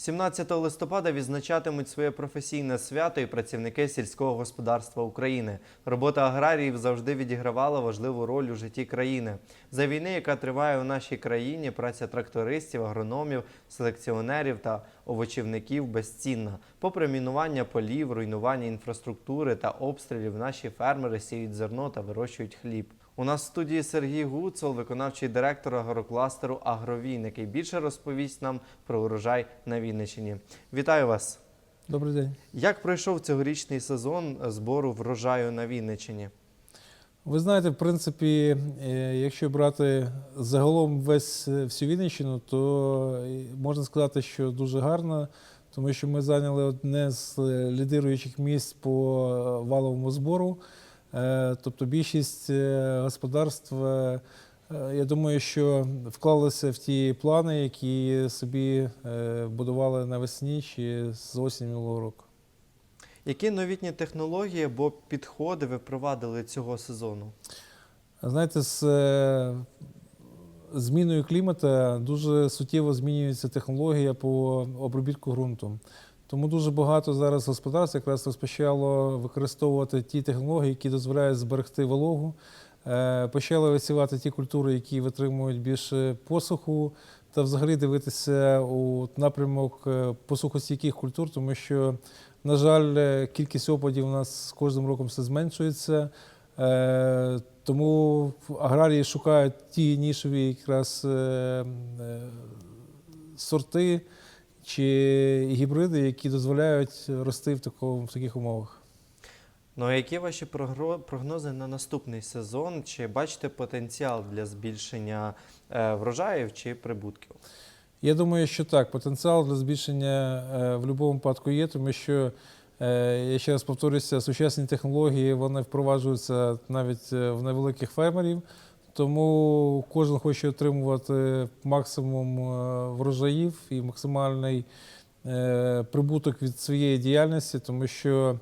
17 листопада відзначатимуть своє професійне свято і працівники сільського господарства України. Робота аграріїв завжди відігравала важливу роль у житті країни. За війни, яка триває у нашій країні, праця трактористів, агрономів, селекціонерів та овочівників безцінна. Попри мінування полів, руйнування інфраструктури та обстрілів, наші фермери сіють зерно та вирощують хліб. У нас в студії Сергій Гуцул, виконавчий директор агрокластеру Агровін, який більше розповість нам про урожай на Вінниччині. Вітаю вас! Добрий день. Як пройшов цьогорічний сезон збору врожаю на Вінниччині? Ви знаєте, в принципі, е, якщо брати загалом весь е, всю Вінниччину, то е, можна сказати, що дуже гарно, тому що ми зайняли одне з лідируючих місць по валовому збору. Е, Тобто більшість е, господарств, е, я думаю, що вклалися в ті плани, які собі будували навесні чи з осені минулого року. Які новітні технології або підходи ви впровадили цього сезону? Знаєте, з зміною клімату дуже суттєво змінюється технологія по обробітку ґрунту. Тому дуже багато зараз господарств якраз розпочало використовувати ті технології, які дозволяють зберегти вологу. Е, Почали висівати ті культури, які витримують більше посуху, та взагалі дивитися у напрямок е, посухостійких культур, тому що, на жаль, е, кількість опадів у нас з кожним роком все зменшується. Тому аграрії шукають ті нішові якраз сорти чи гібриди, які дозволяють рости в, такому, в таких умовах. Ну а які ваші прогнози на наступний сезон? Чи бачите потенціал для збільшення е, врожаїв чи прибутків? Я думаю, що так, потенціал для збільшення е, в будь-якому випадку є, тому що, е, я ще раз повторюся, сучасні технології вони впроваджуються навіть в невеликих фермерів, тому кожен хоче отримувати максимум е, врожаїв і максимальний е, прибуток від своєї діяльності, тому що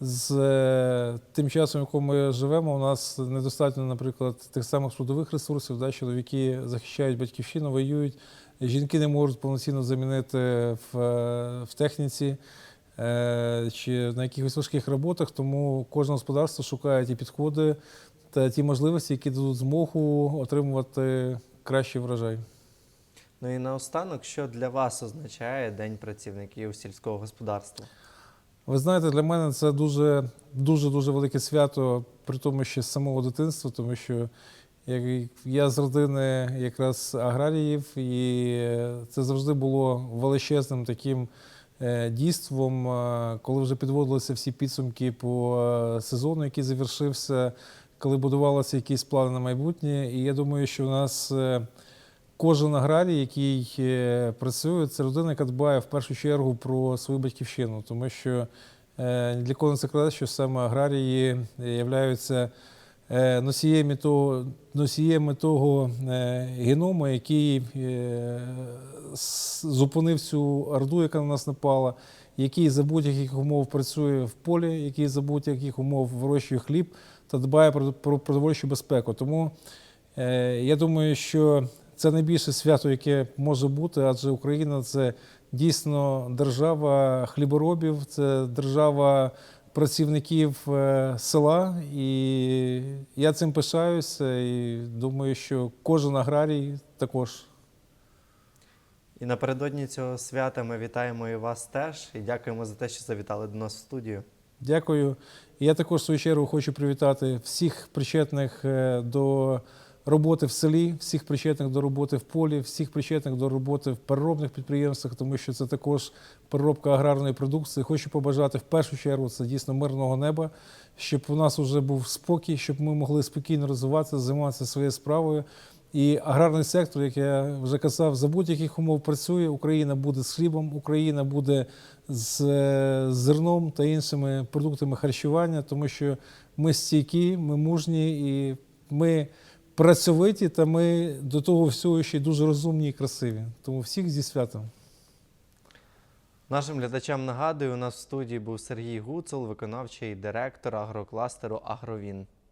з е, тим часом, в якому ми живемо, у нас недостатньо, наприклад, тих самих трудових ресурсів, да, чоловіки захищають батьківщину, воюють. Жінки не можуть повноцінно замінити в, в техніці чи на якихось важких роботах, тому кожне господарство шукає ті підходи та ті можливості, які дадуть змогу отримувати кращий врожай. Ну і наостанок, що для вас означає День працівників сільського господарства? Ви знаєте, для мене це дуже дуже дуже велике свято, при тому, що з самого дитинства, тому що я з родини якраз аграріїв, і це завжди було величезним таким е, дійством, е, коли вже підводилися всі підсумки по е, сезону, який завершився, коли будувалися якісь плани на майбутнє. І я думаю, що у нас. е, Кожен аграрій, який е, працює, це людина, яка дбає в першу чергу про свою батьківщину, тому що е, для кого не секрет, що саме аграрії являються е, носіями того, носіями того е, геному, який е, зупинив цю орду, яка на нас напала, який за будь-яких умов працює в полі, який за будь-яких умов вирощує хліб та дбає про, про продовольчу безпеку. Тому я думаю, що це найбільше свято, яке може бути, адже Україна це дійсно держава хліборобів, це держава працівників е, села. І я цим пишаюся і думаю, що кожен аграрій також. І напередодні цього свята ми вітаємо і вас теж і дякуємо за те, що завітали до нас в студію. Дякую. І я також в свою чергу хочу привітати всіх причетних е, до роботи в селі, всіх причетних до роботи в полі, всіх причетних до роботи в переробних підприємствах, тому що це також переробка аграрної продукції. Хочу побажати в першу чергу це дійсно мирного неба, щоб у нас вже був спокій, щоб ми могли спокійно розвиватися, займатися своєю справою. І аграрний сектор, як я вже казав, за будь-яких умов працює. Україна буде з хлібом, Україна буде з е, зерном та іншими продуктами харчування, тому що ми стійкі, ми мужні і ми працьовиті, та ми до того всього ще й дуже розумні і красиві. Тому всіх зі святом. Нашим глядачам нагадую, у нас в студії був Сергій Гуцул, виконавчий директор агрокластеру Агровін.